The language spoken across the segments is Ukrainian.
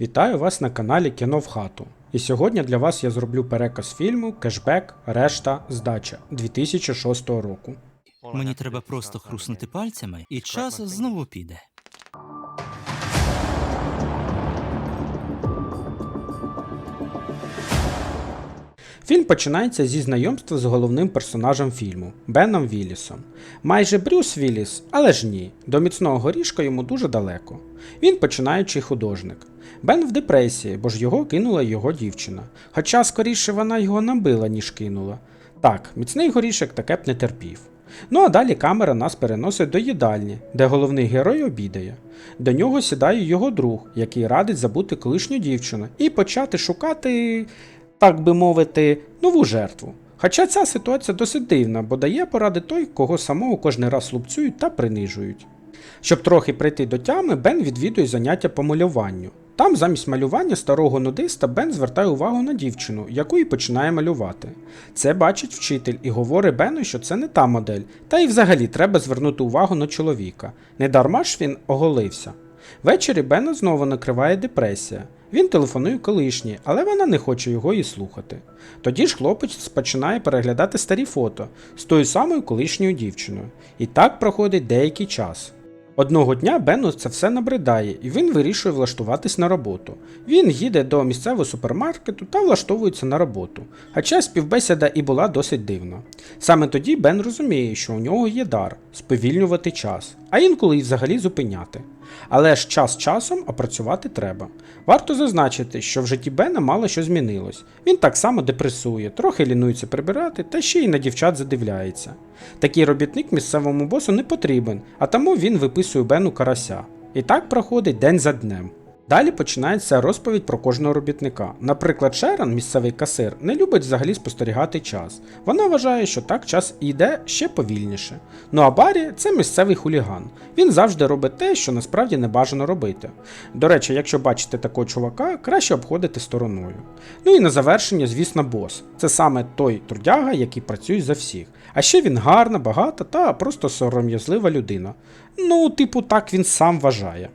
Вітаю вас на каналі Кіно в хату. І сьогодні для вас я зроблю переказ фільму Кешбек, решта, здача 2006 року. Мені треба просто хруснути пальцями, і час знову піде. Фільм починається зі знайомства з головним персонажем фільму Беном Віллісом. Майже Брюс Вілліс, але ж ні, до міцного горішка йому дуже далеко. Він починаючий художник. Бен в депресії, бо ж його кинула його дівчина. Хоча скоріше вона його набила, ніж кинула. Так, міцний горішок таке б не терпів. Ну а далі камера нас переносить до їдальні, де головний герой обідає. До нього сідає його друг, який радить забути колишню дівчину і почати шукати, так би мовити, нову жертву. Хоча ця ситуація досить дивна, бо дає поради той, кого самого кожен раз лупцюють та принижують. Щоб трохи прийти до тями, Бен відвідує заняття по малюванню. Там замість малювання старого нудиста Бен звертає увагу на дівчину, яку і починає малювати. Це бачить вчитель і говорить Бену, що це не та модель, та й взагалі треба звернути увагу на чоловіка. Не дарма ж він оголився. Ввечері Бена знову накриває депресія. Він телефонує колишній, але вона не хоче його і слухати. Тоді ж хлопець починає переглядати старі фото з тою самою колишньою дівчиною. І так проходить деякий час. Одного дня Бену це все набридає, і він вирішує влаштуватись на роботу. Він їде до місцевого супермаркету та влаштовується на роботу, хоча співбесіда і була досить дивна. Саме тоді Бен розуміє, що у нього є дар сповільнювати час, а інколи й взагалі зупиняти. Але ж час часом опрацювати треба. Варто зазначити, що в житті Бена мало що змінилось. Він так само депресує, трохи лінується прибирати та ще й на дівчат задивляється. Такий робітник місцевому босу не потрібен, а тому він виписує Бену карася. І так проходить день за днем. Далі починається розповідь про кожного робітника. Наприклад, Шерон, місцевий касир, не любить взагалі спостерігати час. Вона вважає, що так час йде ще повільніше. Ну а Барі це місцевий хуліган. Він завжди робить те, що насправді не бажано робити. До речі, якщо бачите такого чувака, краще обходити стороною. Ну і на завершення, звісно, бос. Це саме той трудяга, який працює за всіх. А ще він гарна, багата та просто сором'язлива людина. Ну, типу, так він сам вважає.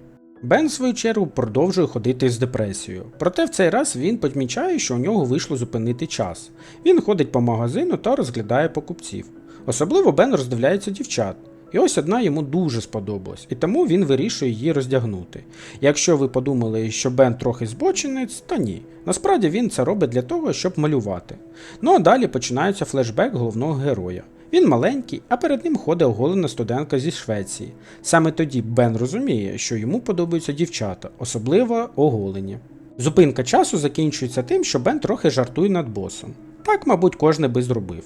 Бен, в свою чергу, продовжує ходити з депресією. Проте в цей раз він помічає, що у нього вийшло зупинити час. Він ходить по магазину та розглядає покупців. Особливо Бен роздивляється дівчат. І ось одна йому дуже сподобалась, і тому він вирішує її роздягнути. Якщо ви подумали, що Бен трохи збочинець, то ні. Насправді він це робить для того, щоб малювати. Ну а далі починається флешбек головного героя. Він маленький, а перед ним ходить оголена студентка зі Швеції. Саме тоді Бен розуміє, що йому подобаються дівчата, особливо оголені. Зупинка часу закінчується тим, що Бен трохи жартує над босом. Так, мабуть, кожен би зробив.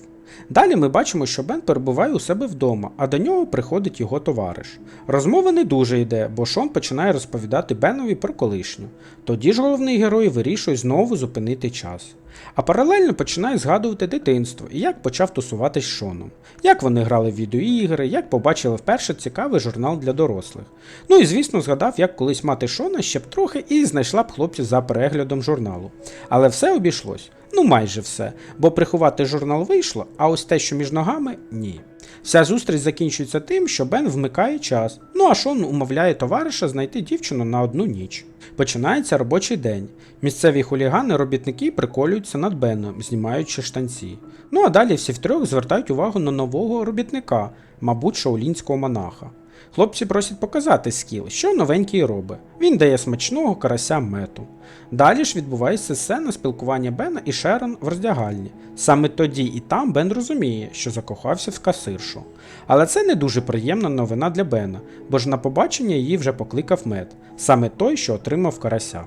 Далі ми бачимо, що Бен перебуває у себе вдома, а до нього приходить його товариш. Розмова не дуже йде, бо Шон починає розповідати Бенові про колишню. Тоді ж головний герой вирішує знову зупинити час. А паралельно починає згадувати дитинство і як почав тусуватись Шоном, як вони грали в відеоігри, як побачили вперше цікавий журнал для дорослих. Ну і звісно згадав, як колись мати Шона ще б трохи і знайшла б хлопців за переглядом журналу. Але все обійшлось. Ну майже все, бо приховати журнал вийшло, а ось те, що між ногами ні. Вся зустріч закінчується тим, що Бен вмикає час, ну а Шон умовляє товариша знайти дівчину на одну ніч. Починається робочий день. Місцеві хулігани робітники приколюються над Беном, знімаючи штанці. Ну а далі всі втрьох звертають увагу на нового робітника, мабуть, шаулінського монаха. Хлопці просять показати скіл, що новенький робить. Він дає смачного карася мету. Далі ж відбувається сцена спілкування Бена і Шерон в роздягальні. Саме тоді і там Бен розуміє, що закохався в касиршу. Але це не дуже приємна новина для Бена, бо ж на побачення її вже покликав мед, саме той, що отримав карася.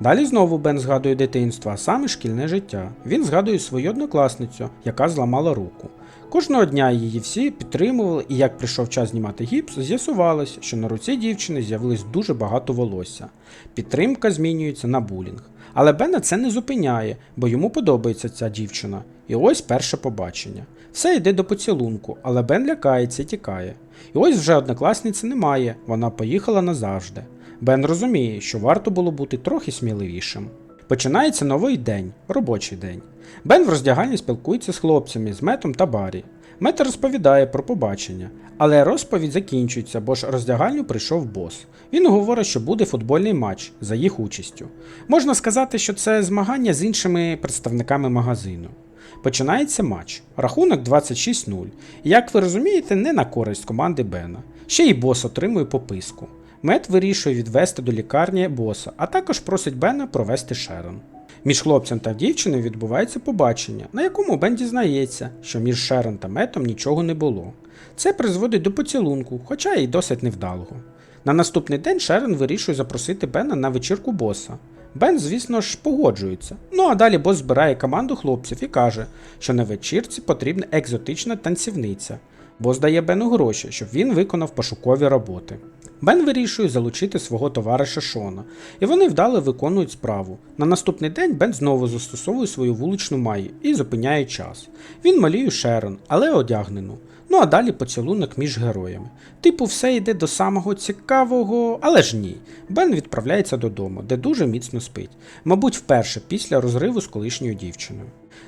Далі знову Бен згадує дитинство, а саме шкільне життя. Він згадує свою однокласницю, яка зламала руку. Кожного дня її всі підтримували, і як прийшов час знімати гіпс, з'ясувалось, що на руці дівчини з'явилось дуже багато волосся. Підтримка змінюється на булінг. Але Бена це не зупиняє, бо йому подобається ця дівчина. І ось перше побачення. Все йде до поцілунку, але Бен лякається і тікає. І ось вже однокласниці немає, вона поїхала назавжди. Бен розуміє, що варто було бути трохи сміливішим. Починається новий день, робочий день. Бен в роздягальні спілкується з хлопцями, з метом та Барі. Мет розповідає про побачення, але розповідь закінчується, бо ж роздягальню прийшов бос. Він говорить, що буде футбольний матч за їх участю. Можна сказати, що це змагання з іншими представниками магазину. Починається матч. Рахунок 26-0. Як ви розумієте, не на користь команди Бена. Ще й бос отримує пописку. Мет вирішує відвести до лікарні боса, а також просить Бена провести Шерон. Між хлопцем та дівчиною відбувається побачення, на якому Бен дізнається, що між Шерон та Метом нічого не було. Це призводить до поцілунку, хоча й досить невдалого. На наступний день Шерон вирішує запросити Бена на вечірку боса. Бен, звісно ж, погоджується. Ну а далі бос збирає команду хлопців і каже, що на вечірці потрібна екзотична танцівниця. Бос дає Бену гроші, щоб він виконав пошукові роботи. Бен вирішує залучити свого товариша Шона, і вони вдало виконують справу. На наступний день Бен знову застосовує свою вуличну магію і зупиняє час. Він малює Шерон, але одягнену. Ну а далі поцілунок між героями. Типу, все йде до самого цікавого, але ж ні. Бен відправляється додому, де дуже міцно спить, мабуть, вперше після розриву з колишньою дівчиною.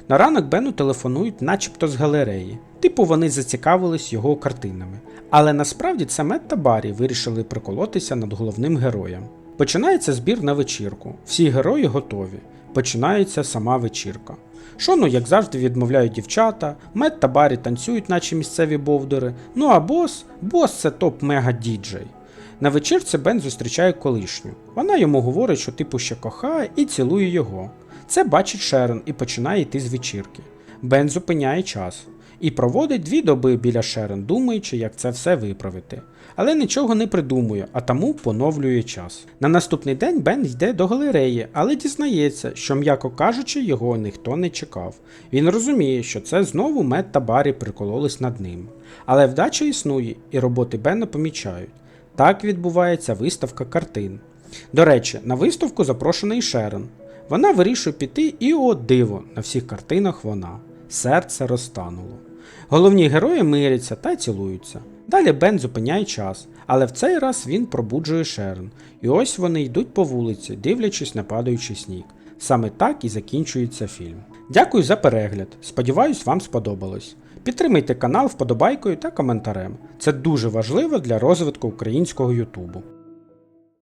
На ранок Бену телефонують, начебто з галереї. Типу вони зацікавились його картинами. Але насправді це Мет та Баррі вирішили приколотися над головним героєм. Починається збір на вечірку. Всі герої готові. Починається сама вечірка. Шону, як завжди, відмовляють дівчата, Мет та Баррі танцюють, наче місцеві бовдери. Ну а бос, бос це топ-мега діджей. На вечірці Бен зустрічає колишню. Вона йому говорить, що типу ще кохає і цілує його. Це бачить Шерон і починає йти з вечірки. Бен зупиняє час і проводить дві доби біля Шерон, думаючи, як це все виправити. Але нічого не придумує, а тому поновлює час. На наступний день Бен йде до галереї, але дізнається, що, м'яко кажучи, його ніхто не чекав. Він розуміє, що це знову Мет та Баррі прикололись над ним. Але вдача існує, і роботи Бена помічають. Так відбувається виставка картин. До речі, на виставку запрошена і Шерон. Вона вирішує піти, і о диво, на всіх картинах вона. Серце розтануло. Головні герої миряться та цілуються. Далі Бен зупиняє час, але в цей раз він пробуджує Шерон. І ось вони йдуть по вулиці, дивлячись на падаючий сніг. Саме так і закінчується фільм. Дякую за перегляд. Сподіваюсь, вам сподобалось. Підтримайте канал вподобайкою та коментарем. Це дуже важливо для розвитку українського Ютубу.